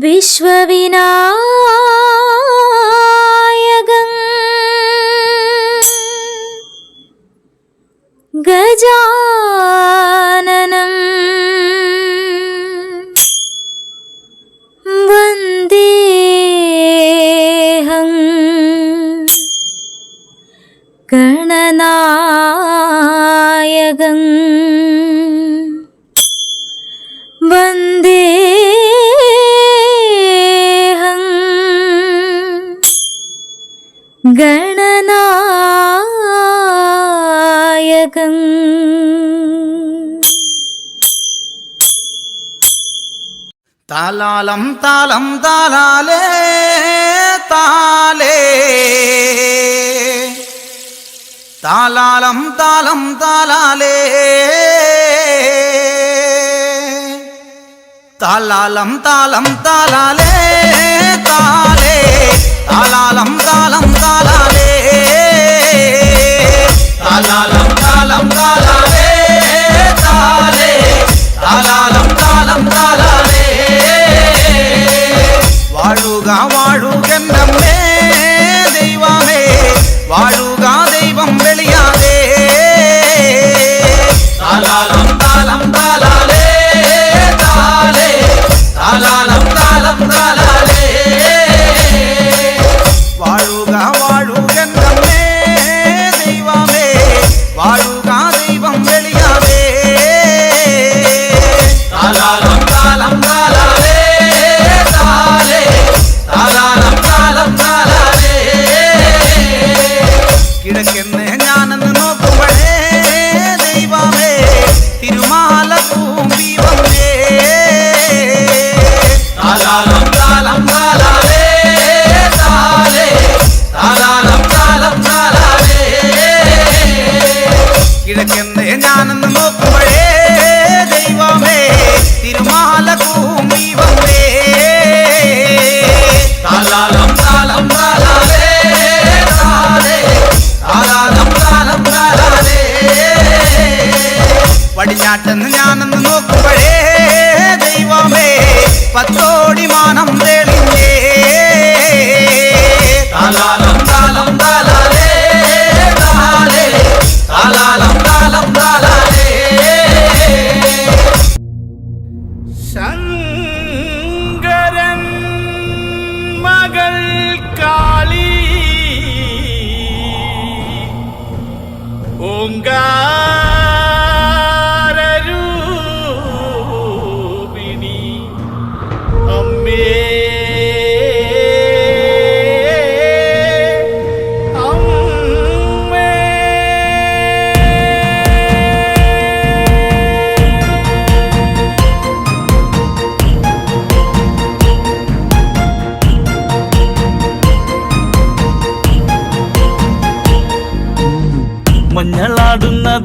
विश्वविनाय गजा తాళం తాళం తాళాలే తాళే. తాళాలం తాళం తాళాలే. తాళాలం తాళం తాళాలే తాళే. తాళాలం తాళం తాళాలే. తాళాలం తాళం తాళాలే తాళే. తాళాలం తాళం తాళాలే.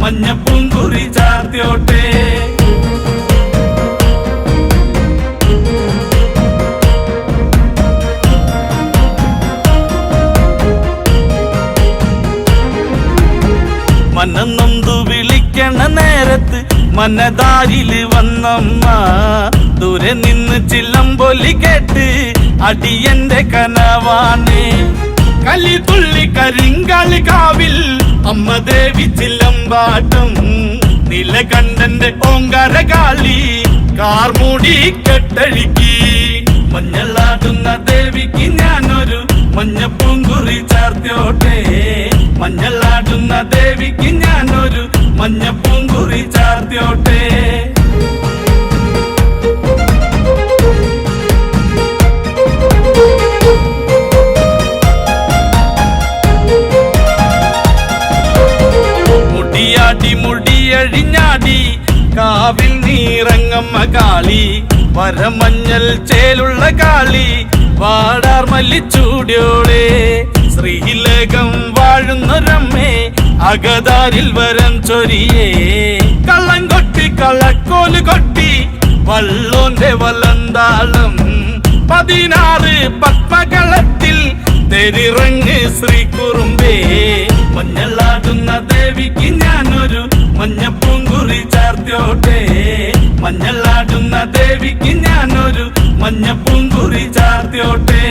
മഞ്ഞപ്പൂങ്കുറി ചാർത്തിയോട്ടെ. മനന്നൊന്തു വിളിക്കണ നേരത്ത് മനതാരിൽ വന്നമ്മ. ദൂരെ നിന്ന് ചില്ലമ്പൊലി കേട്ട് അടിയന്റെ കനവാണ്. കലി തുള്ളി കരിങ്കാളി കാവിൽ അമ്മ ദേവി ചില്ലമ്പാട്ടം നിലകണ്ഠന്റെ ഓങ്കാര കാളി കാർമൂടി കെട്ടഴുക്കി മഞ്ഞളാടുന്ന ദേവിക്ക് ഞാനൊരു മഞ്ഞപ്പൂങ്കുറി ചാർത്തോട്ടെ മഞ്ഞളാടുന്ന ദേവിക്ക് ഞാനൊരു മഞ്ഞപ്പൂങ്കുറി ചാർത്തിയോട്ടെ. കാവിൽ നീറങ്ങമ്മ കാളി പരമഞ്ഞൽ ചേലുള്ള കാളി വാടാർ മല്ലിച്ചൂടിയോളെ ശ്രീലകം വാഴുന്നൊരമ്മേ അകതാരിൽ വരം ചൊരിയേ. കള്ളം കൊട്ടി കള്ളക്കോൽ കൊട്ടി വള്ളോന്റെ വലന്താളം. പതിനാറ് പത്മകളത്തിൽ തെരിറങ്ങ് ശ്രീ കുറുമ്പേ മഞ്ഞളാടുന്ന ദേവിക്ക് ഞാനൊരു മഞ്ഞപ്പൂങ്കുറി ചാർത്തിയോട്ടെ മഞ്ഞളാടുന്ന ദേവിക്ക് ഞാനൊരു മഞ്ഞപ്പൂങ്കുറി ചാർത്തിയോട്ടെ.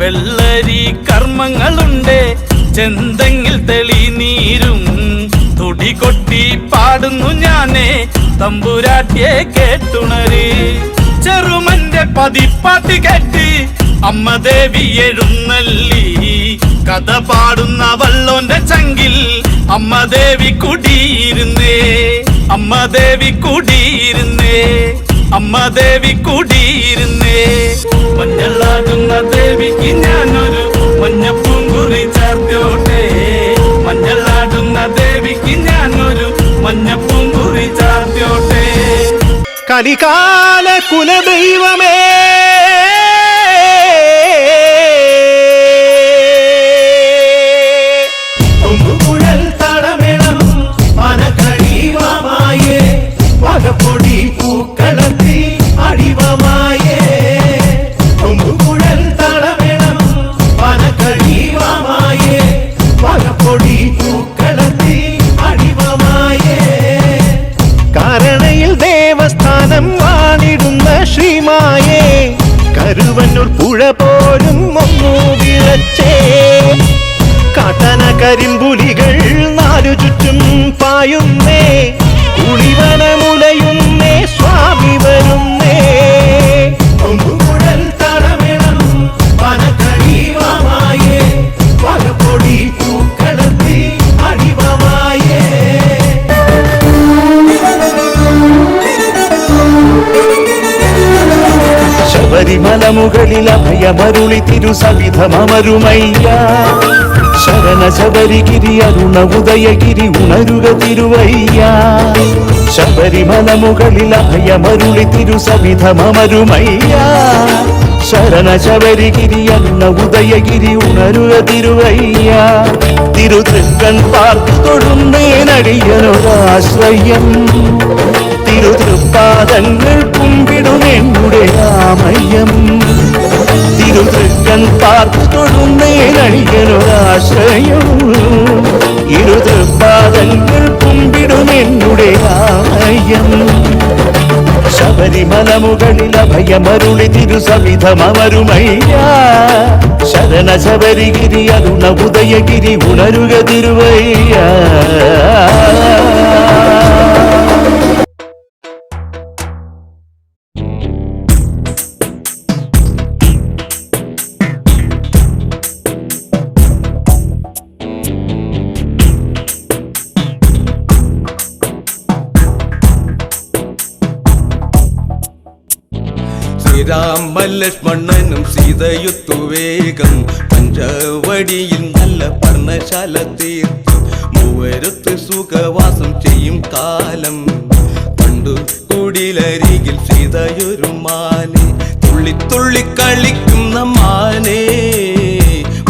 വെള്ളരി കർമ്മങ്ങളുണ്ട് ചെന്തെങ്കിൽ തെളിനീരും. തുടി കൊട്ടി പാടുന്നു ഞാനേ തമ്പുരാട്ടിയെ കേട്ടുണര്. ചെറുമന്റെ പതിപ്പാട്ട് കേട്ട്. അമ്മ ദേവി എഴുന്നള്ളി. കഥ പാടുന്ന വള്ളോന്റെ ചങ്കിൽ അമ്മ ദേവി കുടിയിരുന്നേ. അമ്മ ദേവി കുടിയിരുന്നേ. അമ്മ ദേവി കുടിയിരുന്നേ. മഞ്ഞളാകുന്ന ദേവിക്ക് ഞാനൊരു മഞ്ഞപ്പൂങ്കുറി கலிகால குலதெய்வமே. பொடி பூக்களத்தி அடிவமாயே கொம்பு குழல் தளவேணம் பனக்கழிவாமாயே பல பொடி பூக்கள் കരുവന്നൂർ പുഴ പോലും ഒന്നു വിളച്ചേ. കാട്ടന കരിമ്പുലികൾ നാലു ചുറ്റും പായുന്നേ. കുളിവനമുലയുന്നേ സ്വാമി വരുന്നേ. കൊമ്പുകുഴൽ തടമേളം വനക്കടിവമായേ വകപ്പൊടി ശബരിമല മുകളിൽ അഭയമരുളി തിരുസവിധമരുമയ്യ ശരണ ശബരിഗിരി അരുണ ഉദയഗിരി ഉണരുക തിരുവയ്യ. ശബരിമല മുകളിൽ അഭയമരുളി തിരുസവിധമരുമയ്യ ശരണ ശബരിഗിരി അരുണ ഉദയഗിരി ഉണരുക തിരുവയ്യ. തിരുതൃക്കൻ പാർത്തി തൊഴുന്നേനടിയനൊരാശ്രയം തിരുതൃപ്പാദങ്ങൾ കുമ്പിടുമെന്നുടെ രാമയ്യം. തിരുതൃക്കൻ പാർത്തു തൊഴുന്നേനടിയനൊരാശ്രയം ഇരുതൃപ്പാദങ്ങൾ കുമ്പിടുമെന്നുടെ രാമയ്യം. ശബരിമല മുകളിൽ അഭയമരുളി തിരുസവിധമരുമയ്യ ശരണ ശബരിഗിരി അരുണ ഉദയഗിരി ഉണരുക തിരുവയ്യ. ശ്രീരാമലക്ഷ്മണനും സീതയുത്തു വേഗം പഞ്ചവടിയിൽ നല്ല പർണശാല തീർത്തു. മൂവരുത്ത് സുഖവാസം ചെയ്യും കാലം. കണ്ടു കുടിലരികിൽ സീതയൊരു മാനെ. തുള്ളി തുള്ളി കളിക്കുന്ന മാനേ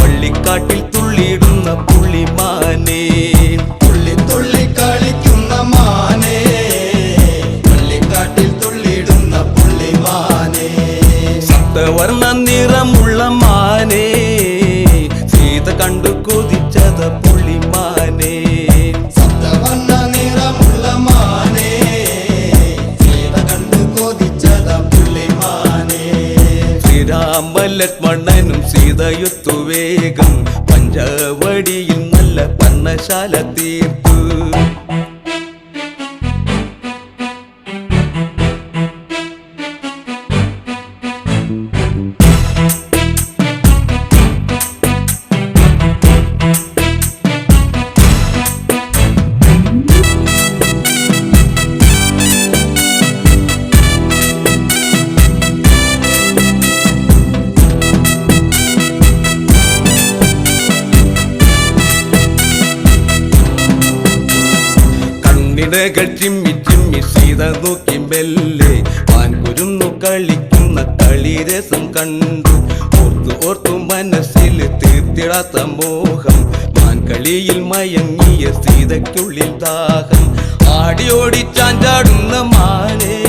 വള്ളിക്കാട്ടിൽ തുള്ളിയിടുന്ന പുള്ളിമാനേ. പുള്ളിമാനേ സപ്തവർണ നിറമുള്ള മാനേ സീത കണ്ടു കൊതിച്ചത പുള്ളിമാനേ. ശ്രീരാമ ലക്ഷ്മണനും സീതയുത്തു വേഗം. പഞ്ചവടിയിൽ നല്ല പന്നശാല തീർത്തു കളിരസം കണ്ടു. ഓർത്തു ഓർത്തു മനസ്സിൽ തീർത്തിടാത്ത മോഹം. മാൻകളിയിൽ മയങ്ങിയ സീതയ്ക്കുള്ളിൽ ദാഹം. ആടിയോടി ചാഞ്ചാടുന്ന മാനേ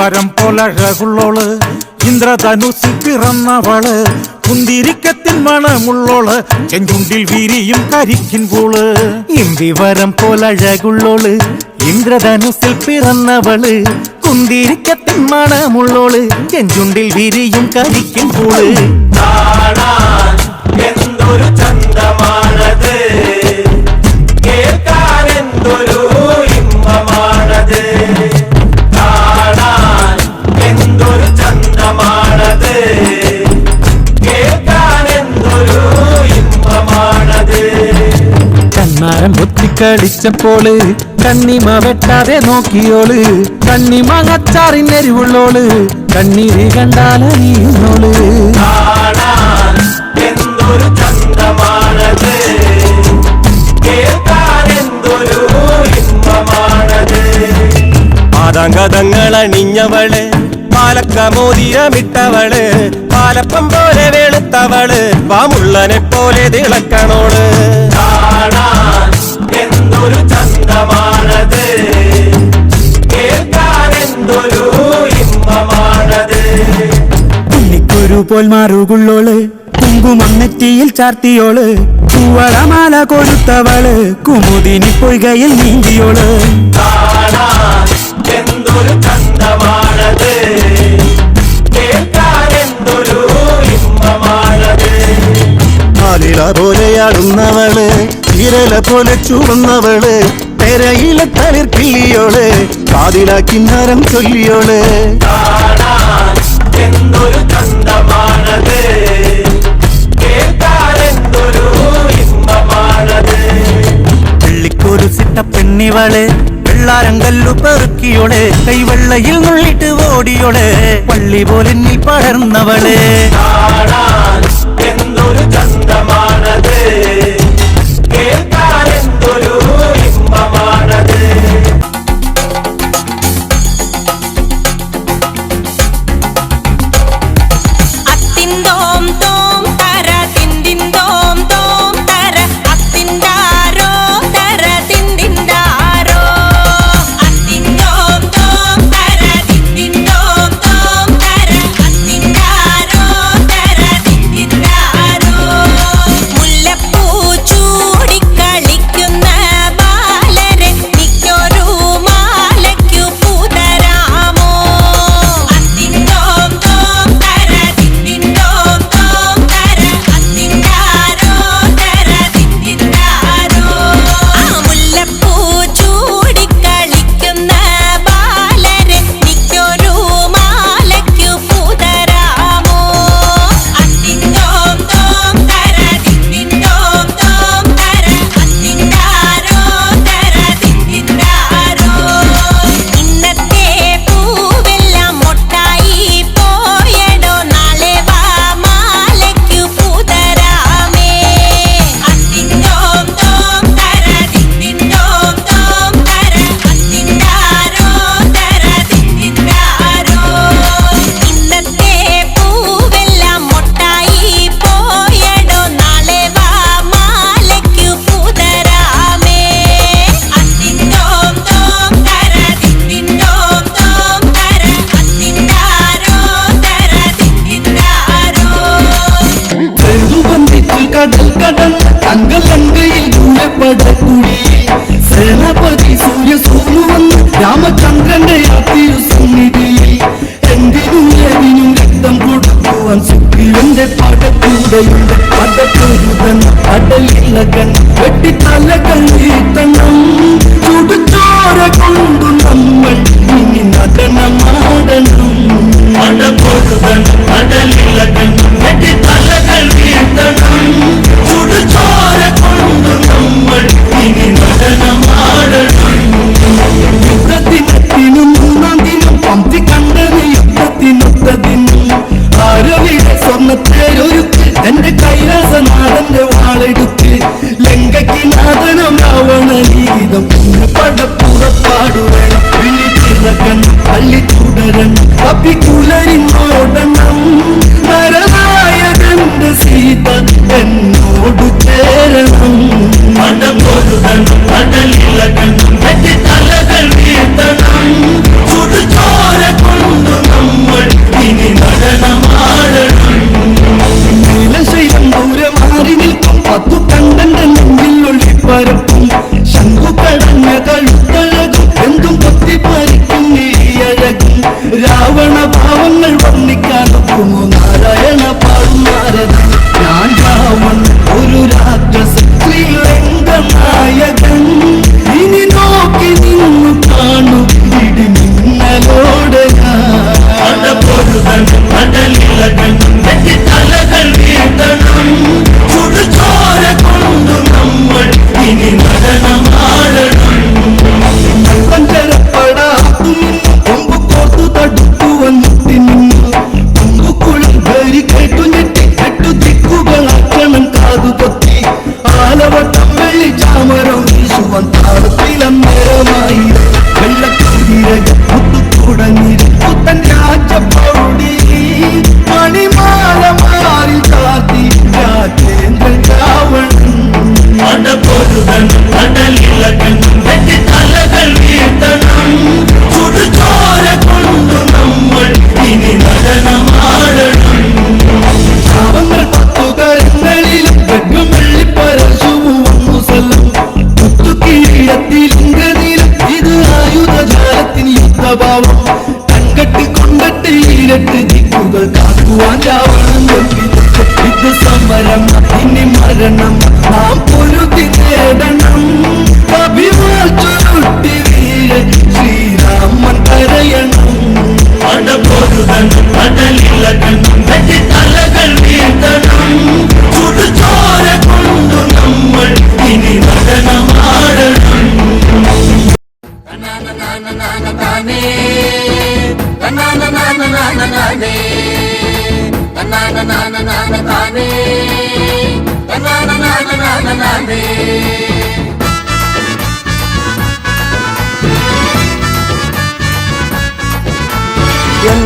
ഇന്ദിവരം പോലഴകുള്ളോൾ ഇന്ദ്രധനുസിൽ പിറന്നവൾ. കുന്തിരിക്കത്തിൻ മണമുള്ളോൾ. ചെഞ്ചുണ്ടിൽ വിരിയും കരിക്കിൻ പൂൾ. ഇന്ദിവരം പോലഴകുള്ളോൾ ഇന്ദ്രധനുസിൽ പിറന്നവൾ. കുന്തിരിക്കത്തിൻ മണമുള്ളോൾ. ചെഞ്ചുണ്ടിൽ വിരിയും കരിക്കിൻ പൂൾ. പൊത്തിക്കളിച്ചപ്പോൾ കണ്ണിമ വെട്ടാതെ നോക്കിയോൾ കണ്ണിമ കണ്ണിമങ്ങച്ചാറിനെരിവുള്ളോൾ കണ്ണീര് കണ്ടാലറിയുന്നോൾ എന്തൊരു ചന്തമാണത്? കേൾക്കാൻ എന്തൊരു ഇമ്പമാണത്? മാതാങ്കതങ്ങൾ അണിഞ്ഞവൾ പാലക്ക മോതിരമിട്ടവൾ പാലപ്പം പോലെ വെളുത്തവൾ പാമുള്ളനെ പോലെ തിളക്കണോൾ. കാണാൻ പോൽ മാറുകുള്ളോൾ. കുങ്കുമന്നെറ്റിയിൽ ചാർത്തിയോൾ. പൂവളമാല കൊടുത്തവൾ കുമുദിനി പൊയ്കയിൽ നീന്തിയോൾ. എന്തൊരു ചന്തമാണത്? ആലില പോലെയാടുന്നവൾ വിരല പോലെ ചുവന്നവൾ പെരയിലെ തളിർ കിള്ളിയോൾ കാതില കിന്നരം ചൊല്ലിയോൾ. എന്തൊരു കേൾക്കാൻ എന്തൊരു ഇമ്പമാണത്. വെള്ളിക്കൊരു സിട്ട പെണ്ണിവൾ വെള്ളാരങ്കല്ലു പെറുക്കിയോൾ കൈവെള്ളയിൽ നുള്ളിട്ട് ഓടിയോൾ പള്ളി പോലെ നീ പടർന്നവൾ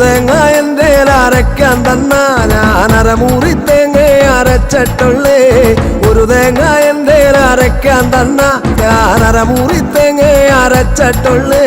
തേങ്ങ എന്റെ അരയ്ക്കാൻ തന്ന. ഞാൻ അരമുറി തേങ്ങ അരച്ചിട്ടുള്ളേ. ഒരു തേങ്ങ എന്റെ അരയ്ക്കാൻ തന്ന. ഞാൻ അരമുറി തേങ്ങ അരച്ചിട്ടുള്ളേ.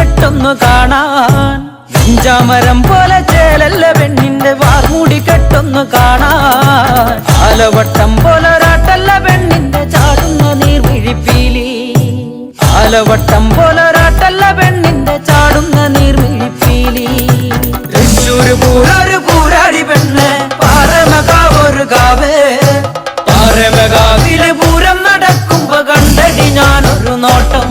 കെട്ടൊന്നു കാണാൻ. നെഞ്ചാമരം പോലെ ചേലല്ല പെണ്ണിന്റെ വാർമൂടി കെട്ടൊന്നു കാണാൻ. ആലവട്ടം പോലൊരാട്ടല്ല പെണ്ണിന്റെ ചാടുന്ന നീർമിഴിപ്പീലി. ആലവട്ടം പോലൊരാട്ടല്ല പെണ്ണിന്റെ ചാടുന്ന നീർമിഴിപ്പീലി. തൃശ്ശൂര് പൂരൊരു പൂരാടി പെണ്ണ് പാറമകാവൊരു കാവേ. പാറമകാവിലെ പൂരം നടക്കുമ്പോ കണ്ടടി ഞാനൊരു നോട്ടം.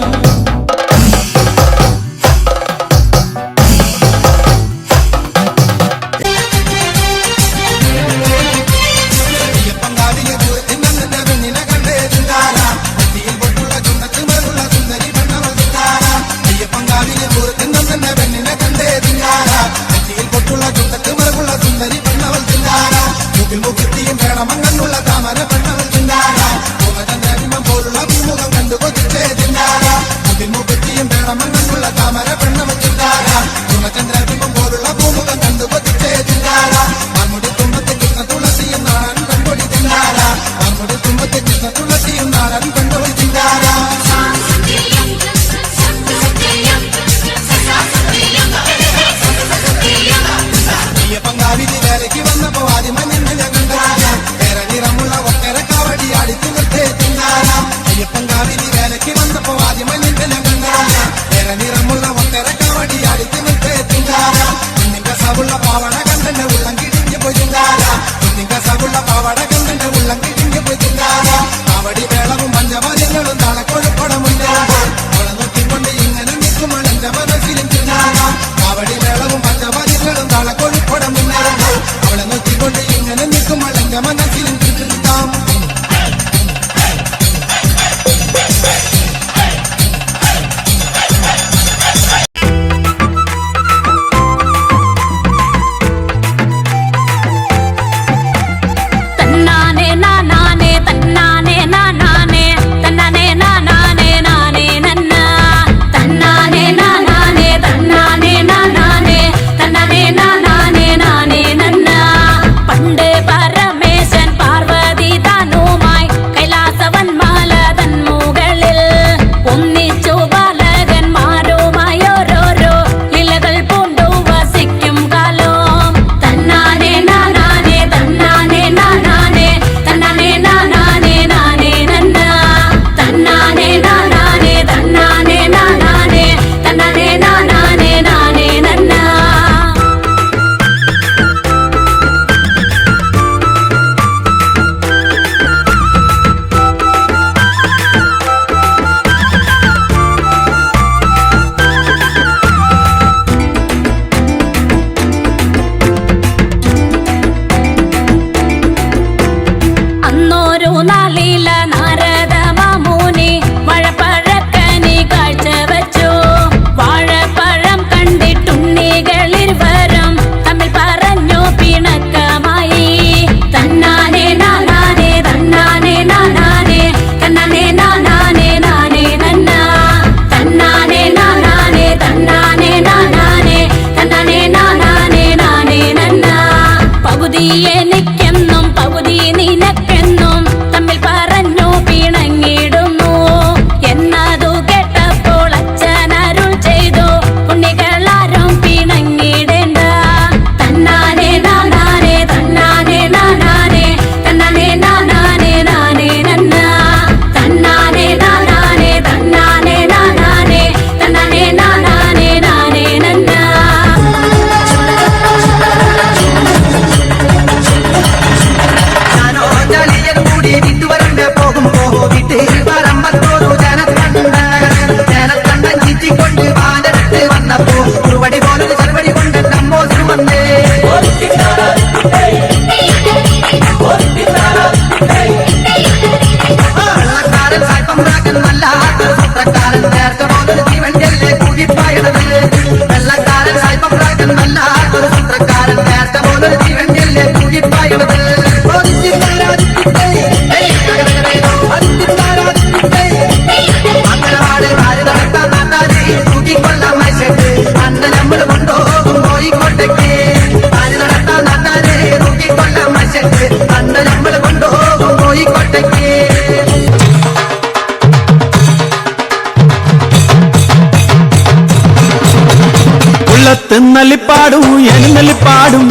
എഴുന്നള്ളിപ്പാടും എഴുന്നള്ളിപ്പാടും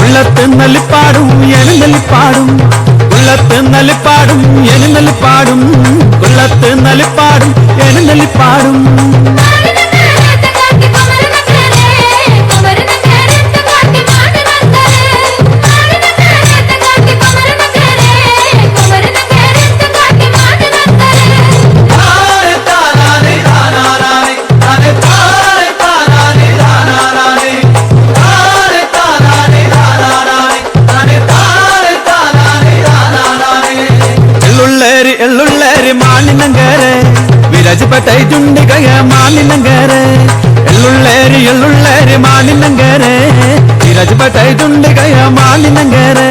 ഉള്ളത്തെന്നള്ളിപ്പാടും നല്ലിപ്പാടും ഉള്ളത്തെന്നള്ളിപ്പാടും എഴുന്നള്ളിപ്പാടും ഉള്ളത്തെന്നള്ളിപ്പാടും എഴുന്നള്ളിപ്പാടും മാനിന്നങ്കേറെ എള്ളുള്ളേര് എള്ളുള്ളേര് മാനിന്നങ്കേറെ ഇരജുപട്ടായിട്ടുണ്ട് കയ മാനിന്നങ്കേറെ